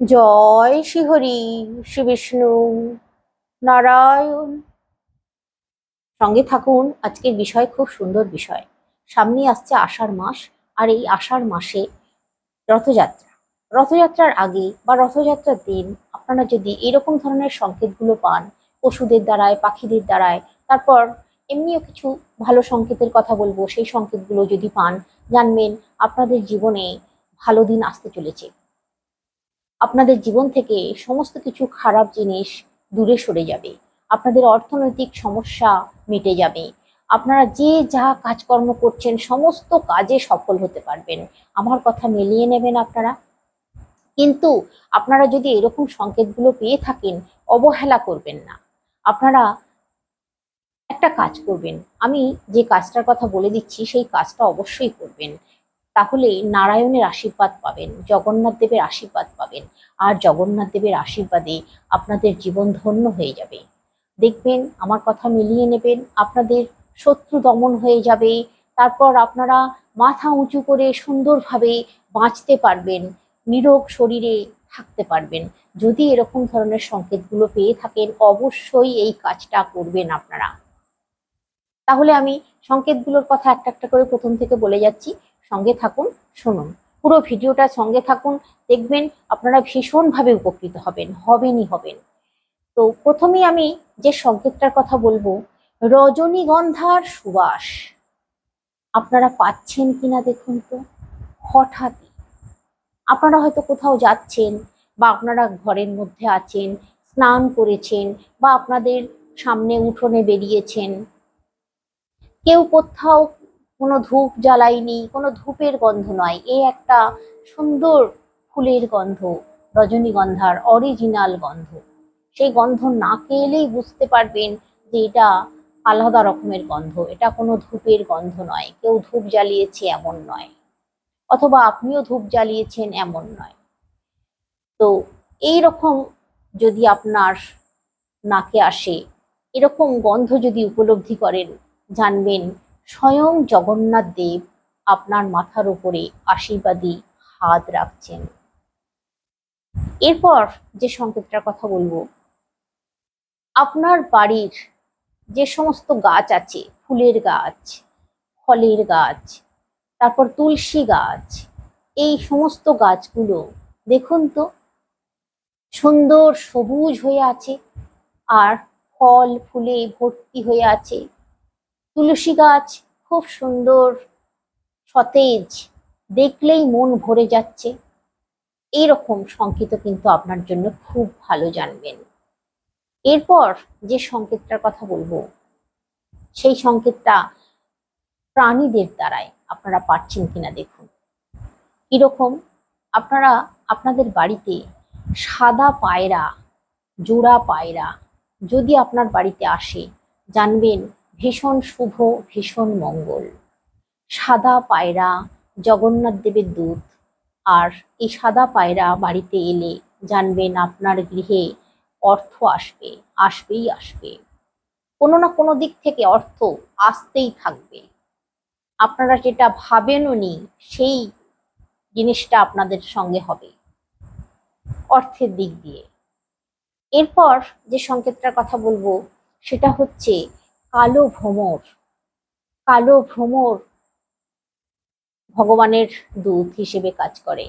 জয় শ্রীহরি শ্রী বিষ্ণু নারায়ণ। সঙ্গে থাকুন, আজকের বিষয় খুব সুন্দর বিষয়। সামনে আসছে আষাঢ় মাস, আর এই আষাঢ় মাসে রথযাত্রা। রথযাত্রার আগে বা রথযাত্রার দিন আপনারা যদি এরকম ধরনের সংকেতগুলো পান, পশুদের দ্বারায়, পাখিদের দ্বারায়, তারপর এমনিও কিছু ভালো সংকেতের কথা বলব, সেই সংকেতগুলো যদি পান, জানবেন আপনাদের জীবনে ভালো দিন আসতে চলেছে। আপনাদের জীবন থেকে সমস্ত কিছু খারাপ জিনিস দূরে সরে যাবে। আপনাদের অর্থনৈতিক সমস্যা মিটে যাবে। আপনারা যে যা কাজকর্ম করছেন, সমস্ত কাজে সফল হতে পারবেন। আমার কথা মিলিয়ে নেবেন আপনারা। কিন্তু আপনারা যদি এরকম সংকেতগুলো পেয়ে থাকেন, অবহেলা করবেন না। আপনারা একটা কাজ করবেন। আমি যে কাজটার কথা বলে দিচ্ছি, সেই কাজটা অবশ্যই করবেন। তাহলে নারায়ণের আশীর্বাদ পাবেন, জগন্নাথ দেবের আশীর্বাদ পাবেন। আর জগন্নাথ দেবের আশীর্বাদে আপনাদের জীবন ধন্য হয়ে যাবে। দেখবেন আমার কথা মিলিয়ে নেবেন, আপনাদের শত্রু দমন হয়ে যাবে। তারপর আপনারা মাথা উঁচু করে সুন্দরভাবে বাঁচতে পারবেন, নিরোগ শরীরে থাকতে পারবেন। যদি এরকম ধরনের সংকেতগুলো পেয়ে থাকেন, অবশ্যই এই কাজটা করবেন আপনারা। তাহলে আমি সংকেতগুলোর কথা একটা একটা করে প্রথম থেকে বলে যাচ্ছি। সঙ্গে থাকুন, শুনুন। পুরো ভিডিওটা সঙ্গে থাকুন, দেখবেন আপনারা ভীষণভাবে উপকৃত হবেন, হবেনই হবেন। তো প্রথমেই আমি যে সংকেতটার কথা বলব, রজনীগন্ধার সুবাস। আপনারা পাচ্ছেন কিনা দেখুন তো, হঠাৎই। আপনারা হয়তো কোথাও যাচ্ছেন বা আপনারা ঘরের মধ্যে আছেন, স্নান করেছেন বা আপনাদের সামনে উঠোনে বেরিয়েছেন। কেউ কোথাও কোনো ধূপ জ্বালায়নি, কোনো ধূপের গন্ধ নয়। এ একটা সুন্দর ফুলের গন্ধ, রজনীগন্ধার অরিজিনাল গন্ধ। সেই গন্ধ নাকে এলেই বুঝতে পারবেন যে এটা আলাদা রকমের গন্ধ, এটা কোনো ধূপের গন্ধ নয়। কেউ ধূপ জ্বালিয়েছে এমন নয়, অথবা আপনিও ধূপ জ্বালিয়েছেন এমন নয়। তো এই রকম যদি আপনার নাকে আসে, এরকম গন্ধ যদি উপলব্ধি করেন, জানবেন স্বয়ং জগন্নাথ দেব আপনার মাথার উপরে আশীর্বাদী হাত রাখছেন। এরপর যে সংকেতটার কথা বলব, আপনার বাড়ির যে সমস্ত গাছ আছে, ফুলের গাছ, ফলের গাছ, তারপর তুলসী গাছ, এই সমস্ত গাছগুলো দেখুন তো, সুন্দর সবুজ হয়ে আছে, আর ফল, ফুলে ভর্তি হয়ে আছে তুলসী গাছ, খুব সুন্দর সতেজ, দেখলেই মন ভরে যাচ্ছে। এইরকম সংকেত কিন্তু আপনার জন্য খুব ভালো জানবেন। এরপর যে সংকেতটার কথা বলব, সেই সংকেতটা প্রাণীদের দ্বারাই আপনারা পাচ্ছেন কিনা দেখুন। কীরকম? আপনারা আপনাদের বাড়িতে সাদা পায়রা, জোড়া পায়রা যদি আপনার বাড়িতে আসে, জানবেন ভীষণ শুভ, ভীষণ মঙ্গল। সাদা পায়রা জগন্নাথ দেবের দুধ আর এই সাদা পায়রা বাড়িতে এলে জানবেন আপনার গৃহে অর্থ আসবে, আসবেই আসবে। কোনো না কোনো দিক থেকে অর্থ আসতেই থাকবে। আপনারা যেটা ভাবেনও নি, সেই জিনিসটা আপনাদের সঙ্গে হবে। অর্থের দিক দিয়ে। এরপর যে সংকেতটার কথা বলব, সেটা হচ্ছে কালো ভ্রমর কালো ভ্রমর ভগবানের দূত হিসেবে কাজ করে।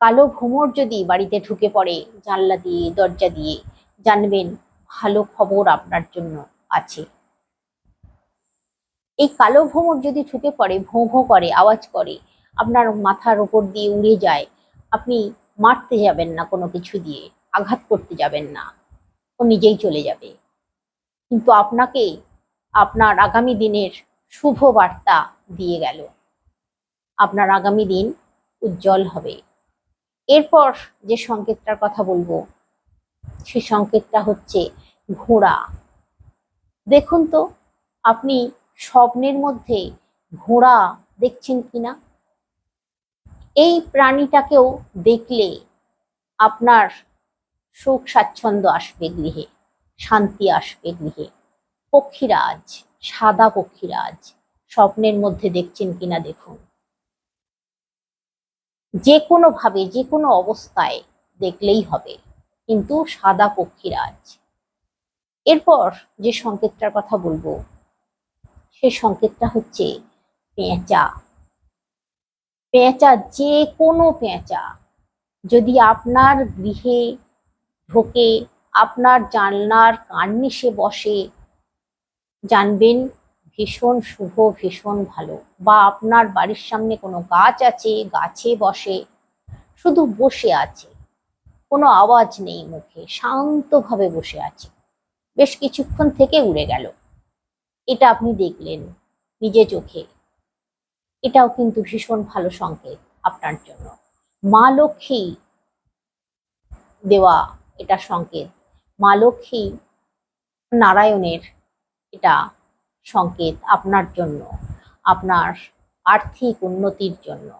কালো ভ্রমর যদি বাড়িতে ঢুকে পড়ে, জানলা দিয়ে, দরজা দিয়ে, জানবেন ভালো খবর আপনার জন্য আছে। এই কালো ভ্রমর যদি ঢুকে পড়ে, ভোঁ ভোঁ করে, আওয়াজ করে, আপনার মাথার উপর দিয়ে উড়ে যায়, আপনি মারতে যাবেন না কোনো কিছু দিয়ে, আঘাত করতে যাবেন না, ও নিজেই চলে যাবে। কিন্তু আপনাকে আপনার আগামী দিনের শুভ বার্তা দিয়ে গেল। আপনার আগামী দিন উজ্জ্বল হবে। এরপর যে সংকেতটার কথা বলব, সেই সংকেতটা হচ্ছে ঘোড়া। দেখুন তো, আপনি স্বপ্নের মধ্যে ঘোড়া দেখছেন কিনা? এই প্রাণীটাকেও দেখলে আপনার সুখ স্বাচ্ছন্দ্য আসবে গৃহে, শান্তি আসবে গৃহে। পক্ষীরাজ, সাদা পক্ষীরাজ, স্বপ্নের মধ্যে দেখছেন কিনা দেখুন। যে কোনো ভাবে যে কোনো অবস্থায় দেখলেই হবে, কিন্তু সাদা পক্ষীরাজ। এরপর যে সংকেতটার কথা বলব, সেই সংকেতটা হচ্ছে পেঁচা। পেঁচা যে কোনো পেঁচা, যদি আপনার গৃহে ঢোকে, আপনার জানলার কার্নিশে বসে জানবেন ভীষণ শুভ, ভীষণ ভালো। বা আপনার বাড়ির সামনে কোনো গাছ আছে, গাছে বসে, শুধু বসে আছে, কোনো আওয়াজ নেই মুখে, শান্তভাবে বসে আছে, বেশ কিছুক্ষণ থেকে উড়ে গেল। এটা আপনি দেখলেন নিজে চোখে। এটাও কিন্তু ভীষণ ভালো সংকেত আপনার জন্য। মা লক্ষ্মী দেওয়া এটা সংকেত। মা লক্ষ্মী নারায়ণের এটা সংকেত আপনার জন্য, আপনার আর্থিক উন্নতির জন্য।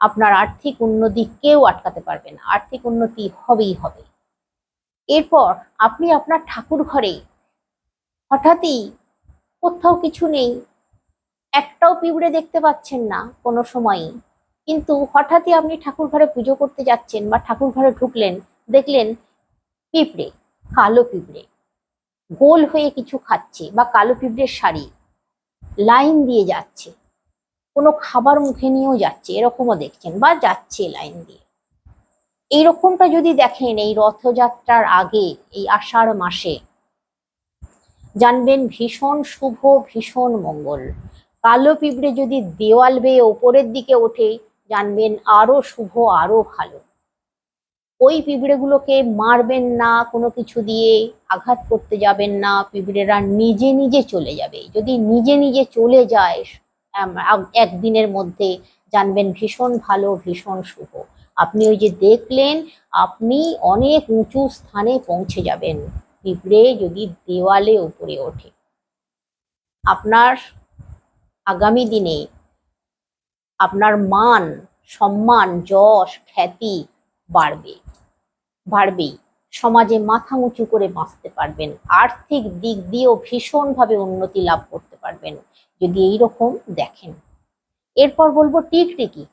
আপনার আর্থিক উন্নতি কেউ আটকাতে পারবে না, আর্থিক উন্নতি হবেই হবে। এরপর আপনি আপনার ঠাকুর ঘরে হঠাৎই কোথাও কিছু নেই, একটাও পিঁপড়ে দেখতে পাচ্ছেন না কোনো সময়ই। কিন্তু হঠাৎই আপনি ঠাকুর ঘরে পুজো করতে যাচ্ছেন বা ঠাকুর ঘরে ঢুকলেন, দেখলেন পিঁপড়ে, কালো পিঁপড়ে। গোল হয়ে কিছু খাচ্ছে বা কালো পিঁপড়ের শাড়ি, লাইন দিয়ে যাচ্ছে। কোনো খাবার মুখে নিয়েও যাচ্ছে, এরকমও দেখছেন বা যাচ্ছে লাইন দিয়ে। এইরকমটা যদি দেখেন এই রথযাত্রার আগে, এই আষাঢ় মাসে, জানবেন ভীষণ শুভ, ভীষণ মঙ্গল। কালো পিঁপড়ে যদি দেওয়াল বেয়ে ওপরের দিকে ওঠে, জানবেন আরও শুভ, আরও ভালো। ওই পিঁপড়েগুলোকে মারবেন না, কোনো কিছু দিয়ে আঘাত করতে যাবেন না, পিঁপড়েরা নিজে নিজে চলে যাবে। যদি নিজে নিজে চলে যায় একদিনের মধ্যে জানবেন ভীষণ ভালো, ভীষণ শুভ। আপনি ওই যে দেখলেন, আপনি অনেক উঁচু স্থানে পৌঁছে যাবেন পিঁপড়ে যদি দেওয়ালে উপরে ওঠে। আপনার আগামী দিনে আপনার মান, সম্মান, যশ, খ্যাতি বাড়বে। বাড়বেই। সমাজে মাথা উঁচু করে বাঁচতে পারবেন। আর্থিক দিক দিয়েও ভীষণভাবে উন্নতি লাভ করতে পারবেন। যদি এইরকম দেখেন। এরপর বলব টিকটিকি।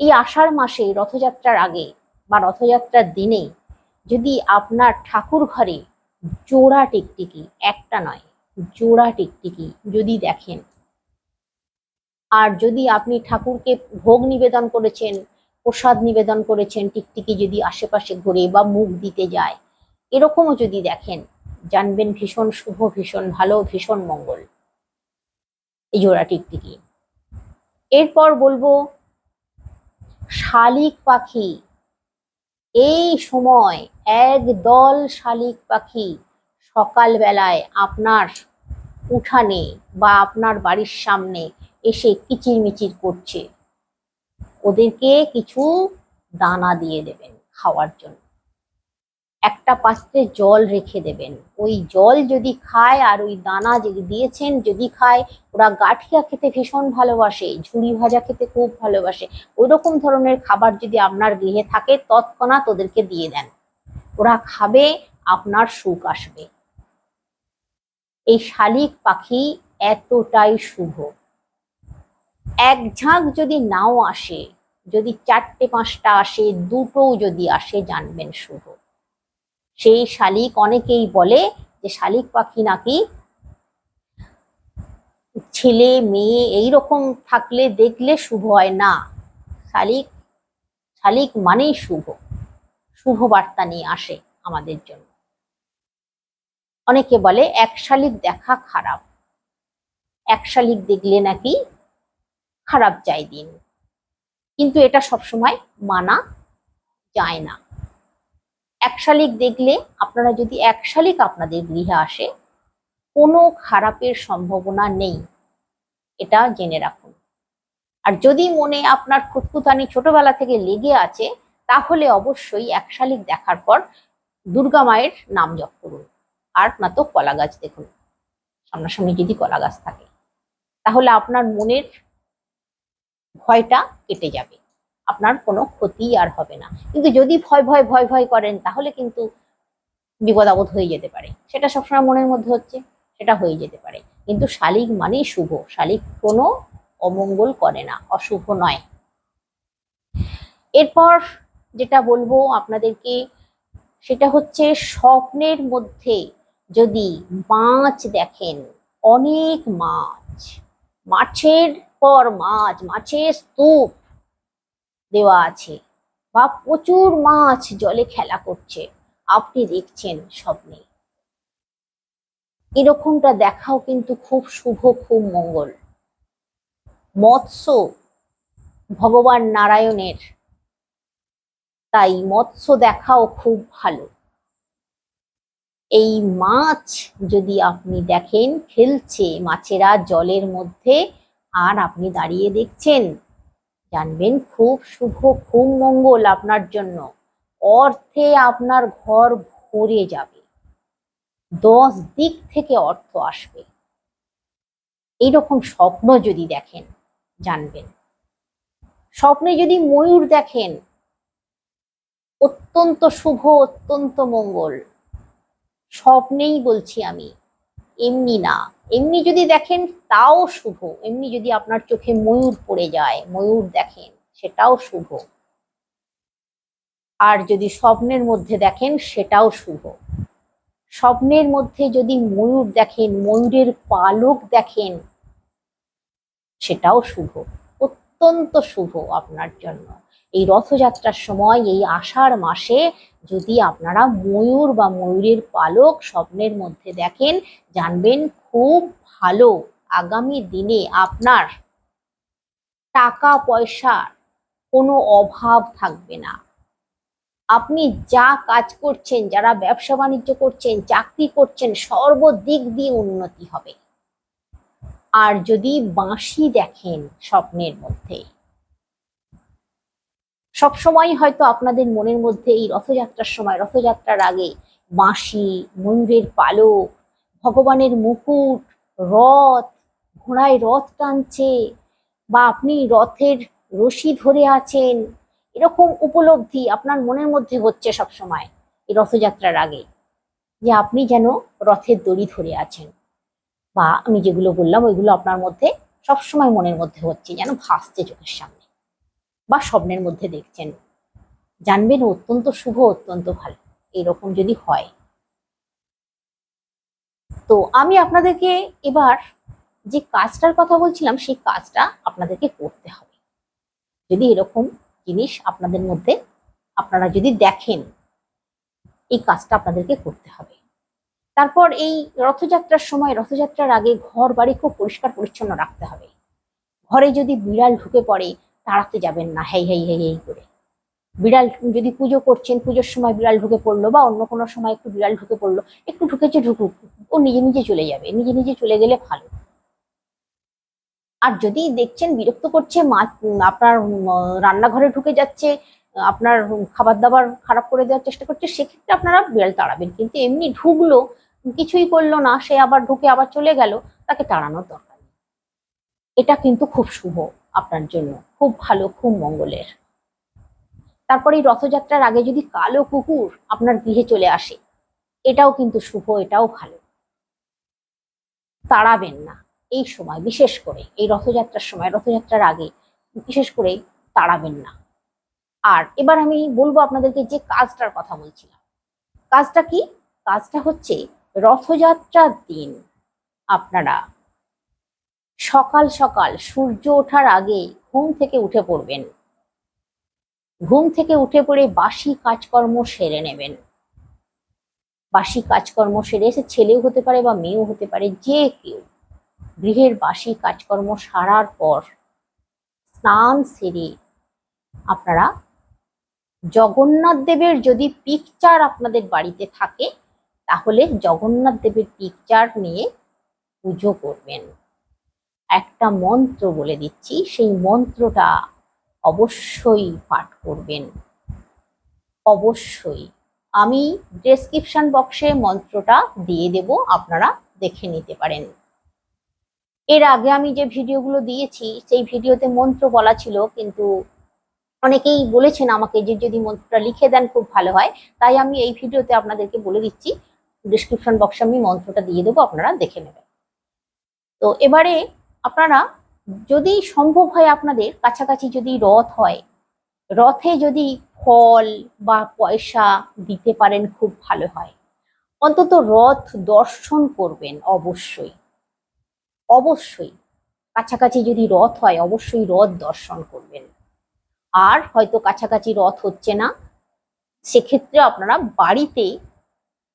এই আষাঢ় মাসে রথযাত্রার আগে বা রথযাত্রার দিনে যদি আপনার ঠাকুর ঘরে জোড়া টিকটিকি, একটা নয়, জোড়া টিকটিকি যদি দেখেন। আর যদি আপনি ঠাকুরকে ভোগ নিবেদন করেছেন প্রসাদ নিবেদন করেছেন, টিকটিকি যদি আশেপাশে ঘুরে বা মুখ দিতে যায়, এরকমও যদি দেখেন, জানবেন ভীষণ শুভ, ভীষণ ভালো, ভীষণ মঙ্গল। এই জোড়া টিকটিকি। এরপর বলব, শালিক পাখি। এই সময় এক দল শালিক পাখি সকালবেলায় আপনার উঠানে বা আপনার বাড়ির সামনে এসে কিচিরমিচির করছে। ওদেরকে কিছু দানা দিয়ে দেবেন খাওয়ার জন্য। একটা পাত্রে জল রেখে দেবেন। ওই জল যদি খায় আর ওই দানা যে দিয়েছেন, যদি খায়, ওরা গাঠিয়া খেতে ভীষণ ভালোবাসে, ঝুড়ি ভাজা খেতে খুব ভালোবাসে। ওই রকম ধরনের খাবার যদি আপনার গৃহে থাকে, তৎক্ষণাৎ ওদেরকে দিয়ে দেন। ওরা খাবে, আপনার সুখ আসবে। এই শালিক পাখি এতটাই শুভ। এক ঝাঁক যদি নাও আসে, যদি চারটে পাঁচটা আসে, দুটোও যদি আসে জানবেন শুভ। সেই শালিক অনেকেই বলে যে শালিক পাখি নাকি ছেলে, মেয়ে এই রকম থাকলে দেখলে শুভ হয় না। শালিক শালিক মানেই শুভ। শুভ বার্তা নিয়ে আসে আমাদের জন্য। অনেকে বলে, এক শালিক দেখা খারাপ। এক শালিক দেখলে নাকি খারাপ যায় দিন। কিন্তু এটা সবসময় মানা যায় না। এক শালিক দেখলে আপনারা যদি এক শালিক আপনাদের গৃহে আসে, কোনো খারাপের সম্ভাবনা নেই। এটা জেনে রাখুন। আর যদি মনে আপনার খুঁতখুতানি ছোটবেলা থেকে লেগে আছে, তাহলে অবশ্যই এক শালিক দেখার পর দুর্গা মায়ের নাম জপ করুন। আর না তো কলা গাছ দেখুন। সামনাসামনি যদি কলা গাছ থাকে। তাহলে আপনার মনের ভয়টা কেটে যাবে। আপনার কোনো ক্ষতি আর হবে না। কিন্তু যদি ভয় ভয় ভয় ভয় করেন, তাহলে কিন্তু বিপদ আপদ হয়ে যেতে পারে। সেটা সবসময় মনের মধ্যে হচ্ছে, সেটা হয়ে যেতে পারে। কিন্তু শালিক মানেই শুভ। শালিক কোনো অমঙ্গল করে না, অশুভ নয়। এরপর যেটা বলব আপনাদেরকে, সেটা হচ্ছে স্বপ্নের মধ্যে যদি মাছ দেখেন, অনেক মাছ। মাছের পর মাছ মাছের স্তূপ দেওয়া আছে। বা প্রচুর মাছ জলে খেলা করছে। আপনি দেখছেন স্বপ্নে। এরকমটা দেখাও কিন্তু খুব শুভ, খুব মঙ্গল। মৎস্য ভগবান নারায়ণের। তাই মৎস্য দেখাও খুব ভালো। এই মাছ যদি আপনি দেখেন, খেলছে মাছেরা জলের মধ্যে আর আপনি দাঁড়িয়ে দেখছেন, জানবেন খুব শুভ, খুব মঙ্গল আপনার জন্য। অর্থে আপনার ঘর ভরে যাবে। দশ দিক থেকে অর্থ আসবে। এইরকম স্বপ্ন যদি দেখেন, জানবেন। স্বপ্নে যদি ময়ূর দেখেন, অত্যন্ত শুভ, অত্যন্ত মঙ্গল। স্বপ্নেই বলছি আমি, এমনি না। এমনি যদি দেখেন তাও শুভ। এমনি যদি আপনার চোখে ময়ূর পড়ে যায়, ময়ূর দেখেন, সেটাও শুভ। আর যদি স্বপ্নের মধ্যে দেখেন, সেটাও শুভ। স্বপ্নের মধ্যে যদি ময়ূর দেখেন, ময়ূরের পালক দেখেন, সেটাও শুভ। অত্যন্ত শুভ আপনার জন্য। এই রথযাত্রার সময়, এই আষাঢ় মাসে যদি আপনারা ময়ূর বা ময়ূরের পালক স্বপ্নের মধ্যে দেখেন, জানবেন খুব ভালো আগামী দিনে আপনার টাকা পয়সার কোনো অভাব থাকবে না। আপনি যা কাজ করছেন, যারা ব্যবসা বাণিজ্য করছেন, চাকরি করছেন, সর্বদিক দিয়ে উন্নতি হবে। আর যদি বাঁশি দেখেন স্বপ্নের মধ্যে সবসময় হয়তো আপনাদের মনের মধ্যে এই রথযাত্রার সময়, রথযাত্রার আগে বাঁশি, ময়ূরের পালক, ভগবানের মুকুট, রথ, ঘোড়ায় রথ টানছে বা আপনি রথের রশি ধরে আছেন, এরকম উপলব্ধি আপনার মনের মধ্যে হচ্ছে সব সময় এই রথযাত্রার আগে যে আপনি যেন রথের দড়ি ধরে আছেন। বা আমি যেগুলো বললাম ওইগুলো আপনার মধ্যে সবসময় মনের মধ্যে হচ্ছে, যেন ভাসছে চোখের সামনে। বা স্বপ্নের মধ্যে দেখছেন। জানবেন অত্যন্ত শুভ, অত্যন্ত ভালো। এরকম যদি হয়। তো আমি আপনাদেরকে এবার যে কাজটার কথা বলছিলাম, সেই কাজটা আপনাদেরকে করতে হবে। যদি এরকম জিনিস আপনাদের মধ্যে আপনারা যদি দেখেন, এই কাজটা আপনাদেরকে করতে হবে। তারপর এই রথযাত্রার সময়, রথযাত্রার আগে ঘর বাড়ি খুব পরিষ্কার পরিচ্ছন্ন রাখতে হবে। ঘরে যদি বিড়াল ঢুকে পড়ে তাড়াতে যাবেন না, হেই হেই হেই হেই করে। বিড়াল যদি পুজো করছেন, পুজোর সময় বিড়াল ঢুকে পড়ল বা অন্য কোনো সময় একটু বিড়াল ঢুকে পড়ল, একটু ঢুকেছে ঢুকুক, ও নিজে নিজে চলে যাবে, নিজে নিজে চলে গেলে ভালো। আর যদি দেখছেন বিরক্ত করছে, মা আপনার রান্নাঘরে ঢুকে যাচ্ছে, আপনার খাবার দাবার খারাপ করে দেওয়ার চেষ্টা করছে, সেক্ষেত্রে আপনারা বিড়াল তাড়াবেন। কিন্তু এমনি ঢুকলো, কিছুই করল না, সে আবার ঢুকে আবার চলে গেল, তাকে তাড়ানোর দরকার এটা কিন্তু খুব শুভ আপনার জন্য। খুব ভালো, খুব মঙ্গলের। তারপরে এই রথযাত্রার আগে যদি কালো কুকুর আপনার গৃহে চলে আসে, এটাও কিন্তু শুভ, এটাও ভালো। তাড়াবেন না, এই সময়, বিশেষ করে এই রথযাত্রার সময়, রথযাত্রার আগে, বিশেষ করে তাড়াবেন না। আর এবার আমি বলব আপনাদেরকে যে কাজটার কথা বলছিলাম। কাজটা কি? কাজটা হচ্ছে রথযাত্রার দিন আপনারা সকাল সকাল সূর্য ওঠার আগে ঘুম থেকে উঠে পড়বেন। ঘুম থেকে উঠে পড়ে বাসি কাজকর্ম সেরে নেবেন। বাসি কাজকর্ম সেরে এসে ছেলেও হতে পারে বা মেয়েও হতে পারে, যে কেউ গৃহের বাসি কাজকর্ম সারার পর স্নান সেরে আপনারা জগন্নাথ দেবের যদি পিকচার আপনাদের বাড়িতে থাকে, তাহলে জগন্নাথ দেবের পিকচার নিয়ে পুজো করবেন। একটা মন্ত্র বলে দিচ্ছি, সেই মন্ত্রটা অবশ্যই পাঠ করবেন। অবশ্যই। আমি ডেসক্রিপশন বক্সে মন্ত্রটা দিয়ে দেব, আপনারা দেখে নিতে পারেন। এর আগে আমি যে ভিডিওগুলো দিয়েছি, সেই ভিডিওতে মন্ত্র বলা ছিল, কিন্তু অনেকেই বলেছেন আমাকে যে যদি মন্ত্রটা লিখে দেন খুব ভালো হয়, তাই আমি এই ভিডিওতে আপনাদেরকে বলে দিচ্ছি ডিসক্রিপশন বক্সে আমি মন্ত্রটা দিয়ে দেবো, আপনারা দেখে নেবেন। তো এবারে আপনারা যদি সম্ভব হয় আপনাদের কাছাকাছি যদি রথ হয়, রথে যদি ফল বা পয়সা দিতে পারেন খুব ভালো হয়। অন্তত রথ দর্শন করবেন অবশ্যই। অবশ্যই। কাছাকাছি যদি রথ হয়, অবশ্যই রথ দর্শন করবেন। আর হয়তো কাছাকাছি রথ হচ্ছে না, সেক্ষেত্রে আপনারা বাড়িতে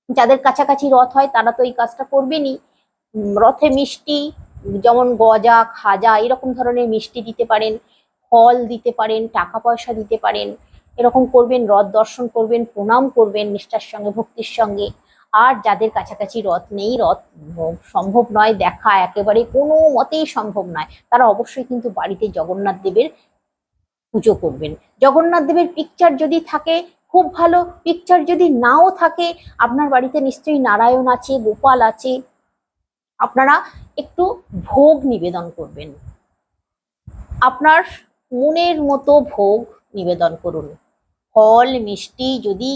যাদের কাছাকাছি রথ হয়, তারা তো এই কাজটা করবেনই। রথে মিষ্টি যেমন গজা, খাজা এরকম ধরনের মিষ্টি দিতে পারেন, ফল দিতে পারেন, টাকা পয়সা দিতে পারেন, এরকম করবেন, রথ দর্শন করবেন, প্রণাম করবেন নিষ্ঠার সঙ্গে, ভক্তির সঙ্গে। আর যাদের কাছাকাছি রথ নেই, রথ সম্ভব নয়, দেখা একেবারে কোনো মতেই সম্ভব নয়, তারা অবশ্যই কিন্তু বাড়িতে জগন্নাথ দেবের পুজো করবেন। জগন্নাথ দেবের পিকচার যদি থাকে, খুব ভালো। পিকচার যদি নাও থাকে, আপনার বাড়িতে নিশ্চয়ই নারায়ণ আছে, গোপাল আছে। আপনারা একটু ভোগ নিবেদন করবেন। আপনার মনের মতো ভোগ নিবেদন করুন। ফল, মিষ্টি যদি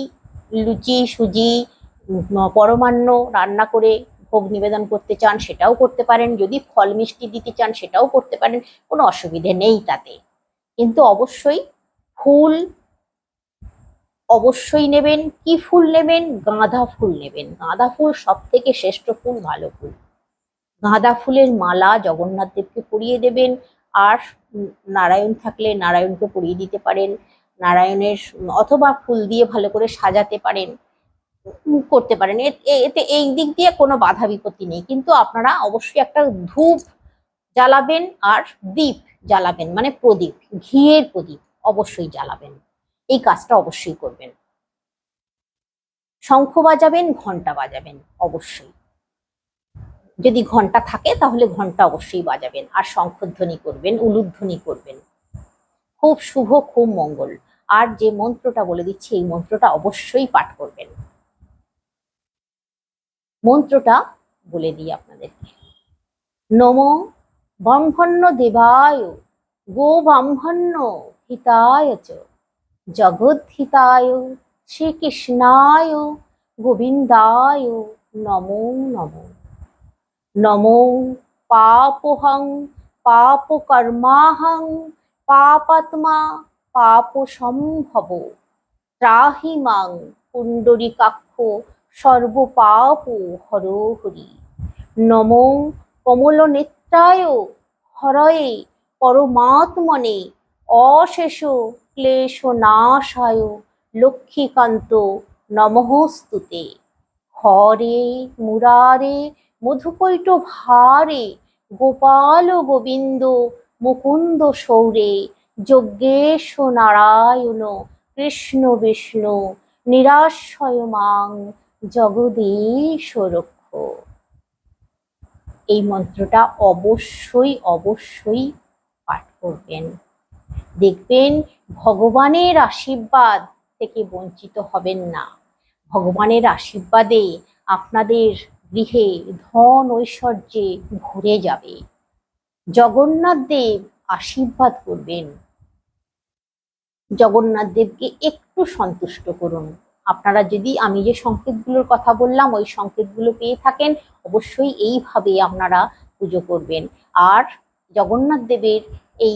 লুচি, সুজি পরমান্ন রান্না করে ভোগ নিবেদন করতে চান, সেটাও করতে পারেন। যদি ফল, মিষ্টি দিতে চান, সেটাও করতে পারেন। কোনো অসুবিধে নেই তাতে। কিন্তু অবশ্যই ফুল অবশ্যই নেবেন। কি ফুল নেবেন? গাঁদা ফুল নেবেন। গাঁদা ফুল সব থেকে শ্রেষ্ঠ ফুল, ভালো ফুল। গাঁদা ফুলের মালা জগন্নাথ দেবকে পরিয়ে দেবেন। আর নারায়ণ থাকলে নারায়ণকে পরিয়ে দিতে পারেন। নারায়ণের অথবা ফুল দিয়ে ভালো করে সাজাতে পারেন করতে পারেন। এতে এই দিক দিয়ে কোনো বাধা বিপত্তি নেই। কিন্তু আপনারা অবশ্যই একটা ধূপ জ্বালাবেন আর দীপ জ্বালাবেন মানে প্রদীপ, ঘিয়ের প্রদীপ অবশ্যই জ্বালাবেন। এই কাজটা অবশ্যই করবেন। শঙ্খ বাজাবেন ঘণ্টা বাজাবেন, অবশ্যই। যদি ঘণ্টা থাকে তাহলে ঘণ্টা অবশ্যই বাজাবেন। আর শঙ্খধ্বনি করবেন, উলুধ্বনি করবেন। খুব শুভ, খুব মঙ্গল। আর যে মন্ত্রটা বলে দিচ্ছি, এই মন্ত্রটা অবশ্যই পাঠ করবেন। মন্ত্রটা বলে দিই আপনাদেরকে। নম ব্রহ্মণ্য দেবায়, গো ব্রাহ্মণ্য হিতায় চ। জগদ্ধিতায় শ্রীকৃষ্ণায়, গোবিন্দায়, নমো নমো। নমো পাপহং পাপকর্মাহং পাপাত্মা পাপ সম্ভব ত্রাহি মাং পুণ্ডরিকাক্ষ সর্বপাপ হর হরি নমো কমল নেত্রায় হরয়ে পরমাত্মনে অশেষ ক্লেশ নাশায় লক্ষ্মীকান্ত নমস্তুতে হরে মুরারে মধুকৈট ভারে, গোপাল গোবিন্দ মুকুন্দ সৌরে, যজ্ঞেশ নারায়ণ কৃষ্ণ বিষ্ণু নিরাশয় মাং জগদীশ রক্ষ। এই মন্ত্রটা অবশ্যই অবশ্যই পাঠ করবেন। দেখবেন ভগবানের আশীর্বাদ থেকে বঞ্চিত হবেন না। ভগবানের আশীর্বাদে আপনাদের গৃহে ধন ঐশ্বর্যে ভরে যাবে। জগন্নাথ দেব আশীর্বাদ করবেন। জগন্নাথ দেবকে একটু সন্তুষ্ট করুন। আপনারা যদি, আমি যে সংকেতগুলোর কথা বললাম, ওই সংকেতগুলো পেয়ে থাকেন, অবশ্যই এইভাবে আপনারা পুজো করবেন। আর জগন্নাথ দেবের এই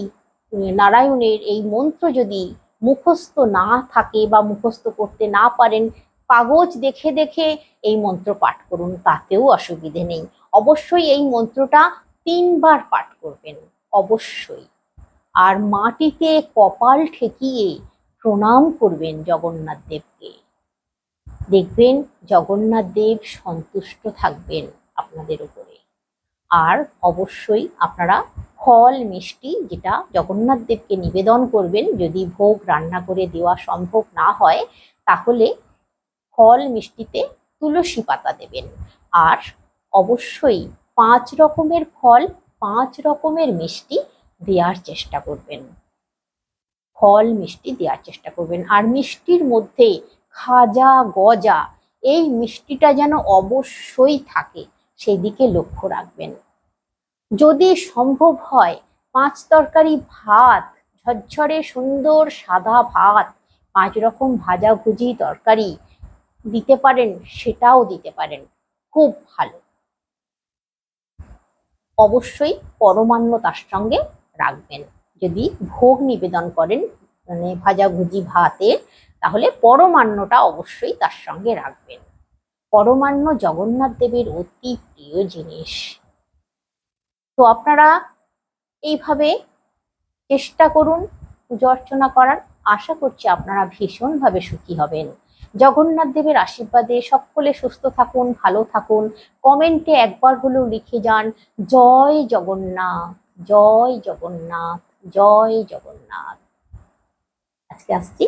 নারায়ণের এই মন্ত্র যদি মুখস্থ না থাকে বা মুখস্থ করতে না পারেন কাগজ দেখে দেখে এই মন্ত্র পাঠ করুন, তাতেও অসুবিধে নেই। অবশ্যই এই মন্ত্রটা তিনবার পাঠ করবেন, অবশ্যই। আর মাটিতে কপাল ঠেকিয়ে প্রণাম করবেন জগন্নাথ দেবকে। দেখবেন জগন্নাথ দেব সন্তুষ্ট থাকবেন আপনাদের উপরে। আর অবশ্যই আপনারা ফল, মিষ্টি যেটা জগন্নাথ দেবকে নিবেদন করবেন, যদি ভোগ রান্না করে দেওয়া সম্ভব না হয়, তাহলে ফল মিষ্টিতে তুলসী পাতা দেবেন। আর অবশ্যই পাঁচ রকমের ফল, পাঁচ রকমের মিষ্টি দেওয়ার চেষ্টা করবেন। ফল মিষ্টি দেওয়ার চেষ্টা করবেন। আর মিষ্টির মধ্যে খাজা, গজা, এই মিষ্টিটা যেন অবশ্যই থাকে সেই দিকে লক্ষ্য রাখবেন। যদি সম্ভব হয়, পাঁচ তরকারি ভাত, ঝরঝরে সুন্দর সাদা ভাত, পাঁচ রকম ভাজাভুজি তরকারি দিতে পারেন, সেটাও দিতে পারেন। খুব ভালো। অবশ্যই পরমান্ন তার সঙ্গে রাখবেন। যদি ভোগ নিবেদন করেন মানে ভাজাভুজি ভাতের, তাহলে পরমান্নটা অবশ্যই তার সঙ্গে রাখবেন। পরমান্ন জগন্নাথ দেবের অতি প্রিয় জিনিস। তো আপনারা এইভাবে চেষ্টা করুন, পুজো অর্চনা করার। আশা করছি আপনারা ভীষণভাবে সুখী হবেন। জগন্নাথ দেবের আশীর্বাদে সকলে সুস্থ থাকুন, ভালো থাকুন। কমেন্টে একবার হলেও লিখে যান, জয় জগন্নাথ জয় জগন্নাথ জয় জগন্নাথ। আজকে আসছি।